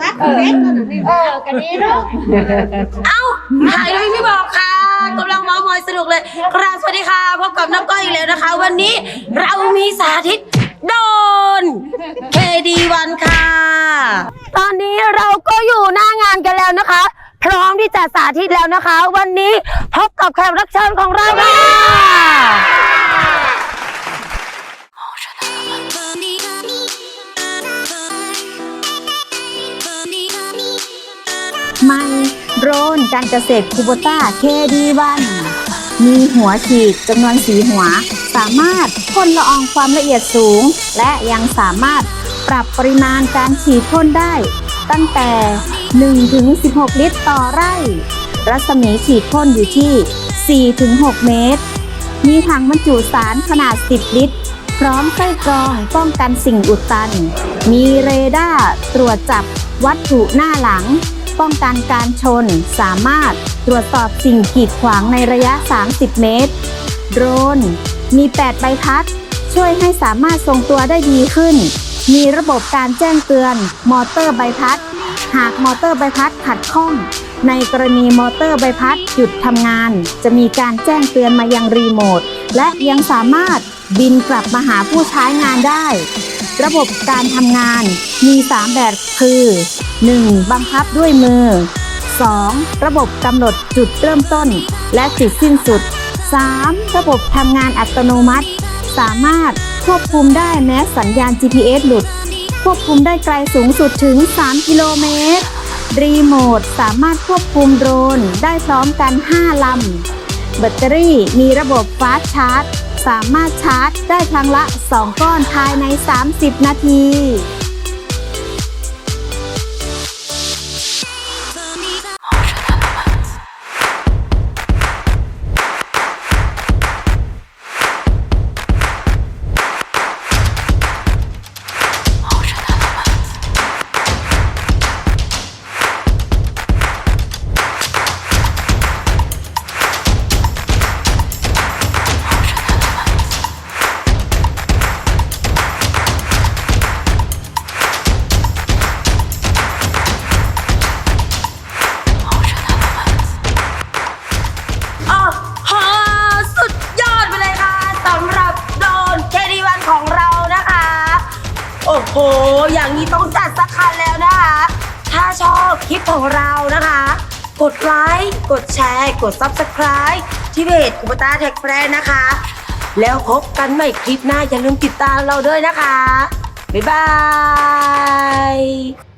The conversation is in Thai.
ตัดเล็กตัวนี้เออกันนี้เนาะเอ้าหายเลยพี่บอกค่ะกำลังเมามอยสนุกเลยกราบสวัสดีค่ะพบกับน้ำก้อยอีกแล้วนะคะ วันนี้เรามีสาธิตโดนเคดีวันค่ะ ตอนนี้เราก็อยู่หน้างานกันแล้วนะคะ พร้อมที่จะสาธิตแล้วนะคะ วันนี้พบกับแขกรับเชิญของเราค่ะ ไมโรนการเกษตรคูโบต้าเคดีวันมีหัวฉีดจำนวนสีหัว สามารถพ่นละอองความละเอียดสูง และยังสามารถปรับปริมาณการฉีดพ่นได้ ตั้งแต่ 1-16 ลิตรต่อไร่ รัศมีฉีดพ่นอยู่ที่ 4-6 เมตร มีถังบรรจุสารขนาด 10 ลิตร พร้อมไส้กรองป้องกันสิ่งอุดตัน มีเรดาร์ตรวจจับวัตถุหน้าหลัง ป้องกันการชน สามารถตรวจสอบสิ่งกีดขวางในระยะ 30 เมตร โดรน มี 8 ใบพัด ช่วยให้สามารถทรงตัวได้ดีขึ้น มีระบบการแจ้งเตือน มอเตอร์ใบพัด หากมอเตอร์ใบพัดขัดข้อง ในกรณีมอเตอร์ใบพัดหยุดทำงาน จะมีการแจ้งเตือนมายังรีโมท และยังสามารถบินกลับมาหาผู้ใช้งานได้ ระบบการทำงานมี 3 แบบคือ 1. บังคับด้วยมือ 2. ระบบกำหนดจุดเริ่มต้น และจุดสิ้นสุด 3. ระบบทำงานอัตโนมัติ สามารถควบคุมได้แม้สัญญาณ GPS หลุด ควบคุมได้ไกลสูงสุดถึง 3 กิโลเมตร รีโมทสามารถควบคุมโดรนได้พร้อมกัน 5 ลำ แบตเตอรี่มีระบบฟาสชาร์จ สามารถชาร์จได้ครั้งละ 2 ก้อนภายใน 30 นาที อ้โห อย่างนี้ต้องจัดสักคันแล้วนะคะ ถ้าชอบคลิปของเรานะคะ กดไลค์ กดแชร์ กด Subscribe ที่เพจกุปตาแท็กแฟรนนะคะ แล้วพบกันใหม่คลิปหน้าอย่าลืมติดตามเราด้วยนะคะ บ๊ายบาย